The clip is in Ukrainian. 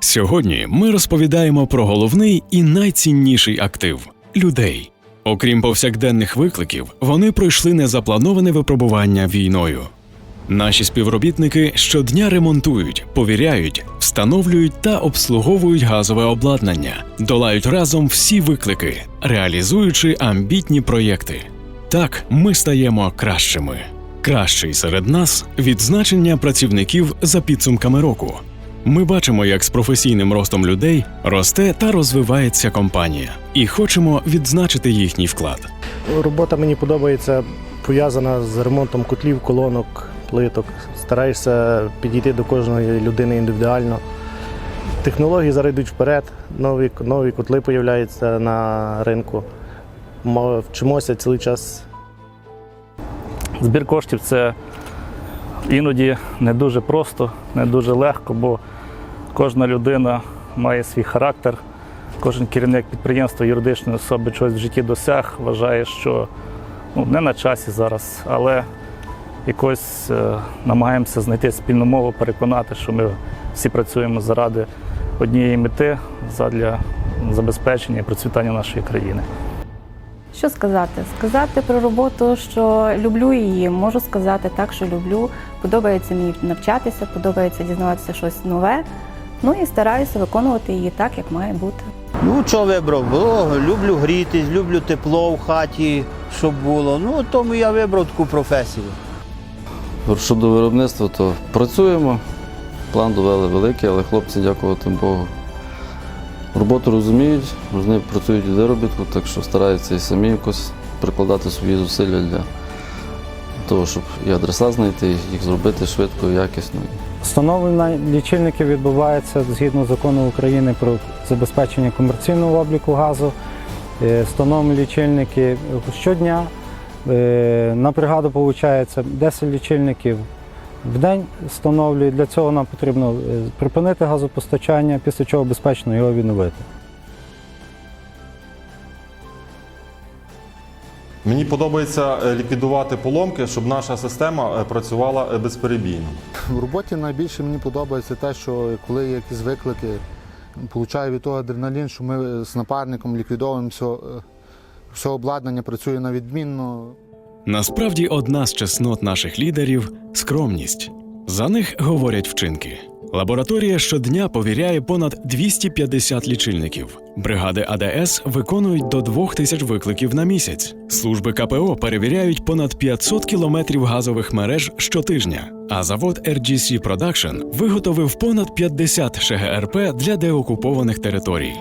Сьогодні ми розповідаємо про головний і найцінніший актив людей. Окрім повсякденних викликів, вони пройшли незаплановане випробування війною. Наші співробітники щодня ремонтують, повіряють, встановлюють та обслуговують газове обладнання, долають разом всі виклики, реалізуючи амбітні проєкти. Так ми стаємо кращими. Кращий серед нас відзначення працівників за підсумками року. Ми бачимо, як з професійним ростом людей росте та розвивається компанія, і хочемо відзначити їхній вклад. Робота мені подобається пов'язана з ремонтом котлів, колонок, плиток. Стараєшся підійти до кожної людини індивідуально. Технології зараз йдуть вперед, нові, нові котли з'являються на ринку. Вчимося цілий час Збір коштів це іноді не дуже просто, не дуже легко, бо кожна людина має свій характер. Кожен керівник підприємства, юридичної особи щось в житті досяг, вважає, що ну, не на часі зараз, але якось е, намагаємося знайти спільну мову, переконати, що ми всі працюємо заради однієї мети, задля забезпечення і процвітання нашої країни. Що сказати? Сказати про роботу, що люблю її, можу сказати так, що люблю. Подобається мені навчатися, подобається дізнаватися щось нове. Ну і стараюся виконувати її так, як має бути. Ну, що вибрав? Бо люблю грітись, люблю тепло в хаті, щоб було. Ну, тому я вибрав таку професію. Щодо виробництва, то працюємо. План довели великий, але хлопці, дякувати Богу, роботу розуміють, вони працюють від виробітку, так що стараються і самі якось прикладати свої зусилля для того, щоб і адреса знайти, їх зробити швидко якісно. Встановлення лічильників відбувається згідно закону України про забезпечення комерційного обліку газу. Е, Встановлені лічильники щодня. Е, На бригаду виходить 10 лічильників в день встановлюють. Для цього нам потрібно е, припинити газопостачання, після чого безпечно його відновити. Мені подобається е, ліквідувати поломки, щоб наша система е, працювала безперебійно. В роботі найбільше мені подобається те, що коли є якісь виклики, получаю від того адреналін, що ми з напарником ліквідовуємо все, все обладнання, працює на відмінно. Насправді, одна з чеснот наших лідерів скромність. За них говорять вчинки. Лабораторія щодня повіряє понад 250 лічильників. Бригади АДС виконують до 2000 викликів на місяць. Служби КПО перевіряють понад 500 кілометрів газових мереж щотижня. А завод RGC Production виготовив понад 50 ШГРП для деокупованих територій.